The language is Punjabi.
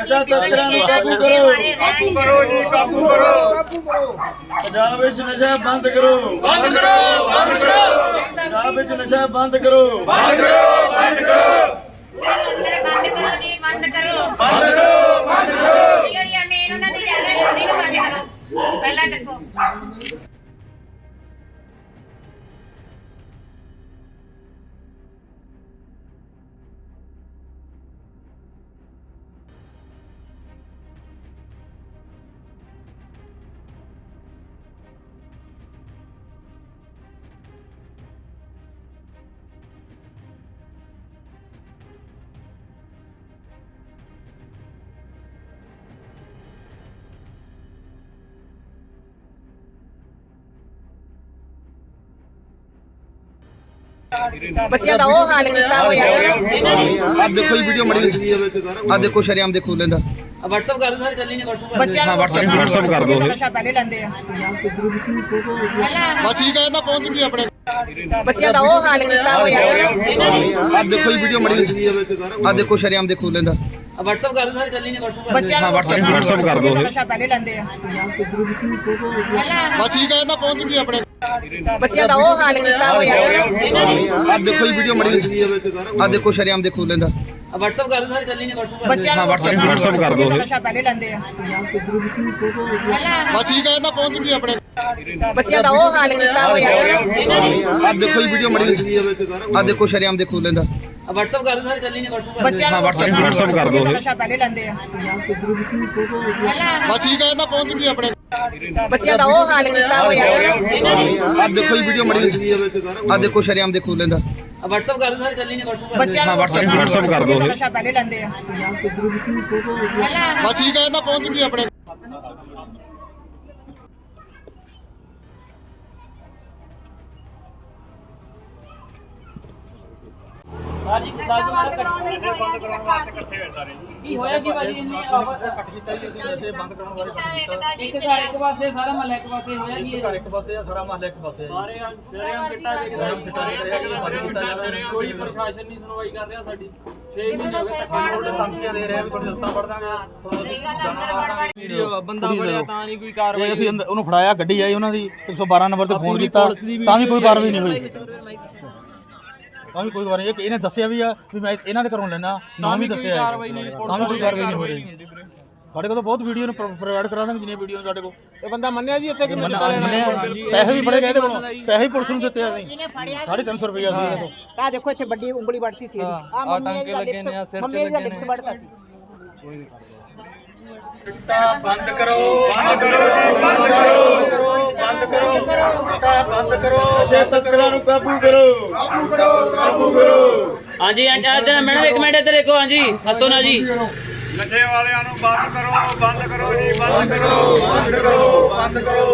ਨਸ਼ਾ ਤਸਕਰਾਂ ਨੂੰ ਕਾਬੂ ਕਰੋ। ਕਾਬੂ ਕਰੋ ਜੀ ਕਾਬੂ ਕਰੋ। ਪੰਜਾਬ ਵਿੱਚ ਨਸ਼ਾ ਬੰਦ ਕਰੋ। ਬੰਦ ਕਰੋ ਬੰਦ ਕਰੋ। ਪੰਜਾਬ ਵਿੱਚ ਨਸ਼ਾ ਬੰਦ ਕਰੋ। ਬੰਦ ਕਰੋ ਬੰਦ ਕਰੋ। ਅੰਦਰ ਬੰਦ ਕਰੋ ਜੀ ਬੰਦ ਕਰੋ। ਬੰਦ ਕਰੋ ਬੰਦ ਕਰੋ। ਇਹ ਮੇਨ ਉਹਨਾਂ ਦੀ ਜ਼ਿਆਦਾ ਮੁੰਡੀ ਨੂੰ ਬੰਦ ਕਰੋ। ਪਹਿਲਾਂ ਚੱਕੋ। ਬੱਚਿਆਂ ਦਾ ਉਹ ਹਾਲ ਕੀਤਾ ਹੋਇਆ ਹੈ। ਆ ਦੇਖੋ ਇਹ ਵੀਡੀਓ ਮੜੀ ਆ ਦੇਖੋ ਸ਼ਰਿਆਮ ਦੇਖੋ ਲੈਂਦਾ। WhatsApp ਕਰ ਦਿਓ ਸਰ ਚੱਲੀ ਨਹੀਂ WhatsApp ਕਰ ਬੱਚਿਆਂ ਨੂੰ WhatsApp WhatsApp ਕਰ ਦਿਓ। ਇਹ। ਨਸ਼ਾ ਪਹਿਲੇ ਲੈਂਦੇ ਆ। ਬਸ ਠੀਕ ਹੈ ਇਹ ਤਾਂ ਪਹੁੰਚ ਗਈ ਆਪਣੇ। ਬੱਚਿਆਂ ਦਾ ਉਹ ਹਾਲ ਕੀਤਾ ਹੋਇਆ ਹੈ। ਆ ਦੇਖੋ ਇਹ ਵੀਡੀਓ ਮੜੀ ਆ ਦੇਖੋ ਸ਼ਰਿਆਮ ਦੇਖੋ ਲੈਂਦਾ। WhatsApp ਕਰ ਦਿਓ ਸਰ ਚੱਲੀ ਨਹੀਂ WhatsApp ਕਰ ਬੱਚਿਆਂ ਨੂੰ WhatsApp WhatsApp ਕਰ ਦਿਓ ਇਹ। ਨਸ਼ਾ ਪਹਿਲੇ ਲੈਂਦੇ ਆ। ਬਸ ਠੀਕ ਹੈ ਇਹ ਤਾਂ ਪਹੁੰਚ ਗਈ ਆਪਣੇ। ਬੱਚਿਆਂ ਦਾ ਉਹ ਹਾਲ ਕੀਤਾ ਹੋਇਆ ਹੈ। ਆ ਦੇਖੋ ਇਹ ਵੀਡੀਓ ਮੜੀ ਆ ਦੇਖੋ ਸ਼ਰਿਆਮ ਦੇਖੋ ਲੈਂਦਾ। ਦਿਓ WhatsApp ਕਰ ਦਿਓ ਸਰ ਚੱਲੀ ਨਹੀਂ WhatsApp ਕਰ ਬੱਚਿਆਂ ਨੂੰ WhatsApp ਕਰ ਦਿਓ। ਇਹ। ਨਸ਼ਾ ਪਹਿਲੇ ਲੈਂਦੇ ਆ। ਬਸ ਠੀਕ ਹੈ ਇਹ ਤਾਂ ਪਹੁੰਚ ਗਈ ਆਪਣੇ। ਬੱਚਿਆਂ ਦਾ ਉਹ ਹਾਲ ਕੀਤਾ ਹੋਇਆ ਹੈ। ਆ ਦੇਖੋ ਇਹ ਵੀਡੀਓ ਮੜੀ ਆ ਦੇਖੋ ਸ਼ਰਿਆਮ ਦੇਖੋ ਲੈਂਦਾ। WhatsApp ਕਰ ਦਿਓ ਸਰ ਚੱਲੀ ਨਹੀਂ WhatsApp ਕਰ ਬੱਚਿਆਂ ਨੂੰ WhatsApp ਕਰ ਦਿਓ। ਇਹ। ਨਸ਼ਾ ਪਹਿਲੇ ਲੈਂਦੇ ਆ। ਬਸ ਠੀਕ ਹੈ ਇਹ ਤਾਂ ਪਹੁੰਚ ਗਈ ਆਪਣੇ। ਬੱਚਿਆਂ ਦਾ ਉਹ ਹਾਲ ਕੀਤਾ ਹੋਇਆ ਹੈ। ਆ ਦੇਖੋ ਇਹ ਵੀਡੀਓ ਮੜੀ ਆ ਦੇਖੋ ਸ਼ਰਿਆਮ ਦੇਖੋ ਲੈਂਦਾ। WhatsApp ਕਰ ਦਿਓ ਸਰ ਚੱਲੀ ਨਹੀਂ WhatsApp ਕਰ ਬੱਚਿਆਂ ਨੂੰ WhatsApp ਕਰ ਦਿਓ। ਇਹ। ਨਸ਼ਾ ਪਹਿਲੇ ਲੈਂਦੇ ਆ। ਬਸ ਠੀਕ ਹੈ ਇਹ ਤਾਂ ਪਹੁੰਚ ਗਈ ਆਪਣੇ ਹਾਂਜੀ ਦੱਸ ਮਾਰ ਕੀ ਹੋਇਆ ਕੀ ਭਾਜੀ? ਇੰਨੇ ਇੱਕ ਘਰ ਇੱਕ ਪਾਸੇ ਸਾਰਾ ਮਹੱਲਾ ਇੱਕ ਪਾਸੇ ਹੋਇਆ ਕੀ ਇਹ। ਇੱਕ ਪਾਸੇ ਆ ਸਾਰਾ ਮਹੱਲਾ ਇੱਕ ਪਾਸੇ ਆ ਸਾਰੇ ਸ਼ਰਿਆਮ ਚਿੱਟਾ ਵੇਚਦੇ ਕੋਈ ਪ੍ਰਸ਼ਾਸਨ ਨਹੀਂ ਸੁਣਵਾਈ ਕਰ ਰਿਹਾ ਸਾਡੀ। 6 ਮਹੀਨੇ ਹੋ ਗਏ ਜੀ ਧਮਕੀਆਂ ਦੇ ਰਿਹਾ ਵੀ ਤੁਹਾਡੀ ਲੱਤਾਂ ਵੜ ਦਾਂਗੇ। ਵੀਡੀਓ ਬੰਦਾ ਬੜਿਆ ਤਾਂ ਨਹੀਂ ਕੋਈ ਤੇ ਕਾਰਵਾਈ ਅਸੀਂ ਅੰਦਰ- ਉਹਨੂੰ ਫੜਾਇਆ ਗੱਡੀ ਆਈ ਉਹਨਾਂ ਦੀ 112 ਨੰਬਰ ਤੇ ਫੋਨ ਕੀਤਾ ਤਾਂ ਵੀ ਕੋਈ ਕਾਰਵਾਈ ਨਹੀਂ ਹੋਈ। ਤਾਂ ਵੀ ਕੋਈ ਕਾਰਵਾਈ ਨਹੀਂ ਇਹਨੇ ਦੱਸਿਆ ਵੀ ਆ ਵੀ ਮੈਂ ਇਹਨਾਂ ਦੇ ਘਰੋਂ ਲੈਣਾ ਨਾ ਵੀ ਦੱਸਿਆ ਹੈ। ਕਾਰਵਾਈ ਨਹੀਂ ਤਾਂ ਵੀ ਕੋਈ ਕਾਰਵਾਈ ਨਹੀਂ ਹੋ ਰਹੀ। ਸਾਡੇ ਕੋਲ ਤਾਂ ਬਹੁਤ ਵੀਡੀਓ ਨੂੰ ਪ੍ਰੋਵਾਈਡ ਕਰਾ ਦਾਂਗੇ ਜਿੰਨੀਆਂ ਵੀਡੀਓ ਸਾਡੇ ਕੋਲ। ਇਹ ਬੰਦਾ ਮੰਨਿਆ ਜੀ ਇੱਥੇ ਕਿ ਪੈਸੇ ਵੀ ਬੜੇ ਗਏ ਇਹਦੇ ਕੋਲੋਂ। ਪੈਸੇ ਵੀ ਪੁਲਿਸ ਨੂੰ ਦਿੱਤੇ ਅਸੀਂ। 350 ਰੁਪਏ ਸੀ। ਇਹਦੇ ਤੋਂ ਆ ਦੇਖੋ ਇੱਥੇ ਵੱਡੀ ਉਂਗਲੀ ਵੱਢਤੀ ਸੀ ਇਹਦੀ। ਆ ਮੰਮੀ ਦਾ ਲਿਪਸ ਮੰਮੀ ਦਾ ਲਿਪਸ ਵੱਢਤਾ ਸੀ। ਬੰਦ ਕਰੋ ਬੰਦ ਕਰੋ ਜੀ ਬੰਦ ਕਰੋ ਬੰਦ ਕਰੋ। ਚਿੱਟਾ ਬੰਦ ਕਰੋ ਨਸ਼ਾ ਤਸਕਰਾਂ ਨੂੰ ਕਾਬੂ ਕਰੋ। ਕਾਬੂ ਕਰੋ ਕਾਬੂ ਕਰੋ। ਹਾਂਜੀ ਇੱਧਰ ਮੈਡਮ ਇੱਕ ਮਿੰਟ ਇੱਧਰ ਦੇਖੋ ਹਾਂਜੀ ਹੱਸੋ ਨਾ ਜੀ। ਨਸ਼ੇ ਵਾਲਿਆਂ ਨੂੰ ਬੰਦ ਕਰੋ ਬੰਦ ਕਰੋ ਜੀ ਬੰਦ ਕਰੋ ਬੰਦ ਕਰੋ। ਬੰਦ ਕਰੋ।